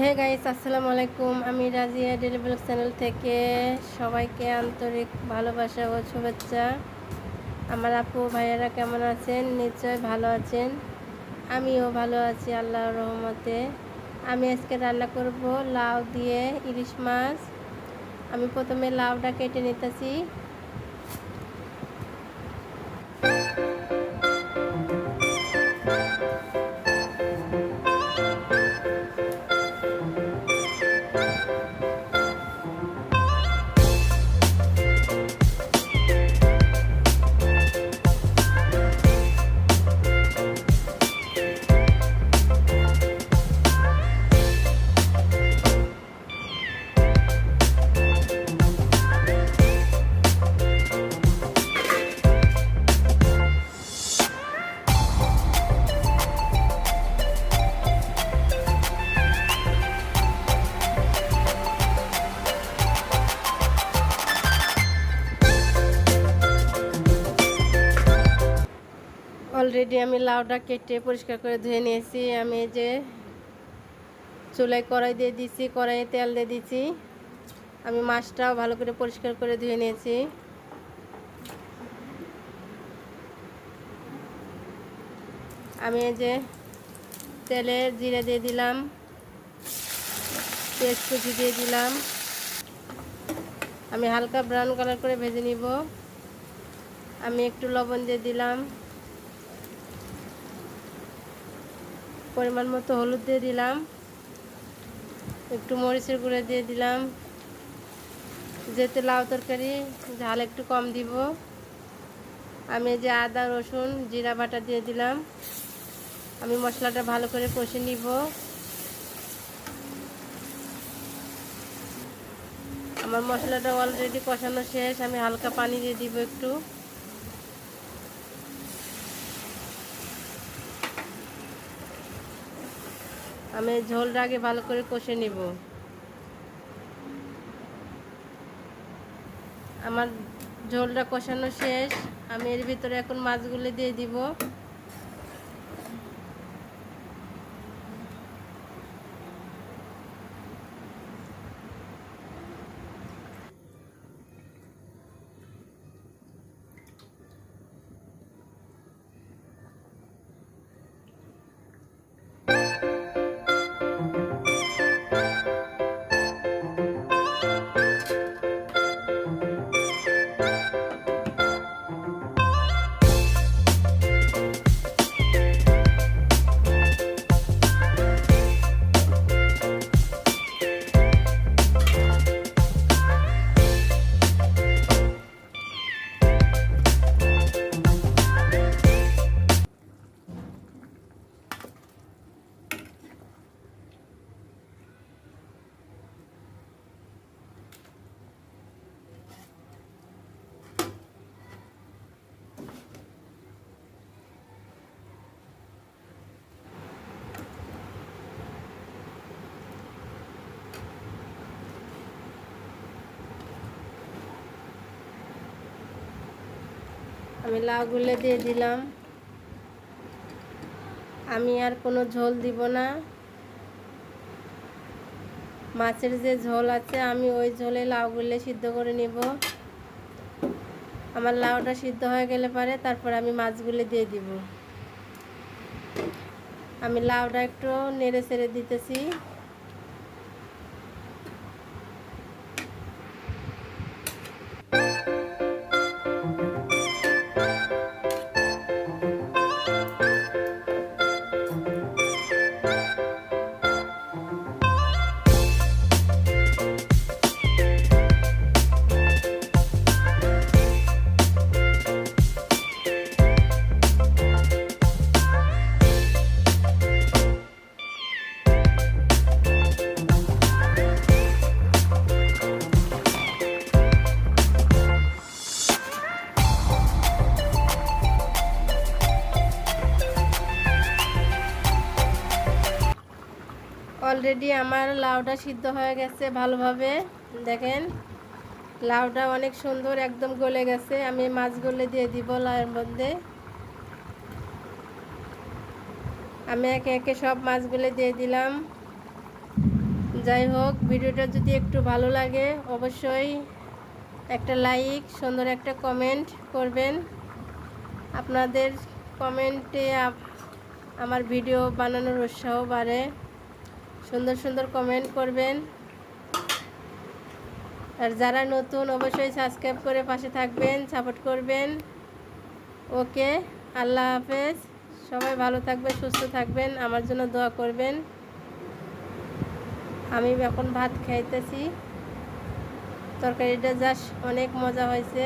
Hey guys আসসালামু আলাইকুম আমি রাজিয়া ডেলি ব্লগ চ্যানেল থেকে সবাইকে আন্তরিক ভালোবাসা ও শুভেচ্ছা। আমার আপু, ভাইয়ারা কেমন আছেন? নিশ্চয় ভালো আছেন। আমিও ভালো আছি, আল্লাহর রহমতে। আমি আজকে রান্না করব লাউ দিয়ে ইলিশ মাছ। আমি প্রথমে লাউটা কেটে নিতেছি। অলরেডি আমি লাউটা কেটে পরিষ্কার করে ধুয়ে নিয়েছি। আমি যে চুলায় কড়াই দিয়ে দিছি, কড়াইয়ে তেল দিয়ে দিছি। আমি মাছটাও ভালো করে পরিষ্কার করে ধুয়ে নিয়েছি। আমি যে তেলে জিরে দিয়ে দিলাম পেঁয়াজ কুচি দিয়ে দিলাম। আমি হালকা ব্রাউন কালার করে ভেজে নিব। আমি একটু লবণ দিয়ে দিলাম। পরিমাণ মতো হলুদ দিয়ে দিলাম। একটু মরিচের গুঁড়ো দিয়ে দিলাম। যেতে লাউ তরকারি, ঝাল একটু কম দিব। আমি যে আদা, রসুন, জিরা বাটা দিয়ে দিলাম। আমি মশলাটা ভালো করে কষে নিব। আমার মশলাটা অলরেডি কষানো শেষ। আমি হালকা পানি দিয়ে দিব একটু। আমি ঝোলটা আগে ভালো করে কষে নিব। আমার ঝোলটা কষানো শেষ। আমি এর ভিতরে এখন মাছগুলো দিয়ে দিব। আমি লাউগুলো দিয়ে দিলাম। আমি আর কোনো ঝোল দিব না। মাছের যে ঝোল আছে, আমি ওই ঝোলে লাউগুলো সিদ্ধ করে নিব। আমার লাউটা সিদ্ধ হয়ে গেলে পারে তারপর আমি মাছগুলো দিয়ে দিব। আমি লাউটা একটু নেড়ে চেড়ে দিতেছি। অলরেডি আমার লাউটা সিদ্ধ হয়ে গেছে ভালোভাবে। দেখেন, লাউটা অনেক সুন্দর একদম গলে গেছে। আমি মাছগুলো দিয়ে দিব লাউয়ের মধ্যে। আমি একে একে সব মাছগুলো দিয়ে দিলাম। যাই হোক, ভিডিওটা যদি একটু ভালো লাগে, অবশ্যই একটা লাইক, সুন্দর একটা কমেন্ট করবেন। আপনাদের কমেন্টে আমার ভিডিও বানানোর উৎসাহ বাড়ে। সুন্দর সুন্দর কমেন্ট করবেন। আর যারা নতুন, অবশ্যই সাবস্ক্রাইব করে পাশে থাকবেন সাপোর্ট করবেন। ওকে, আল্লাহ হাফেজ। সবাই ভালো থাকবেন, সুস্থ থাকবেন, আমার জন্য দোয়া করবেন। আমি এখন ভাত খাইতেছি। তরকারিটা জাস্ট অনেক মজা হয়েছে।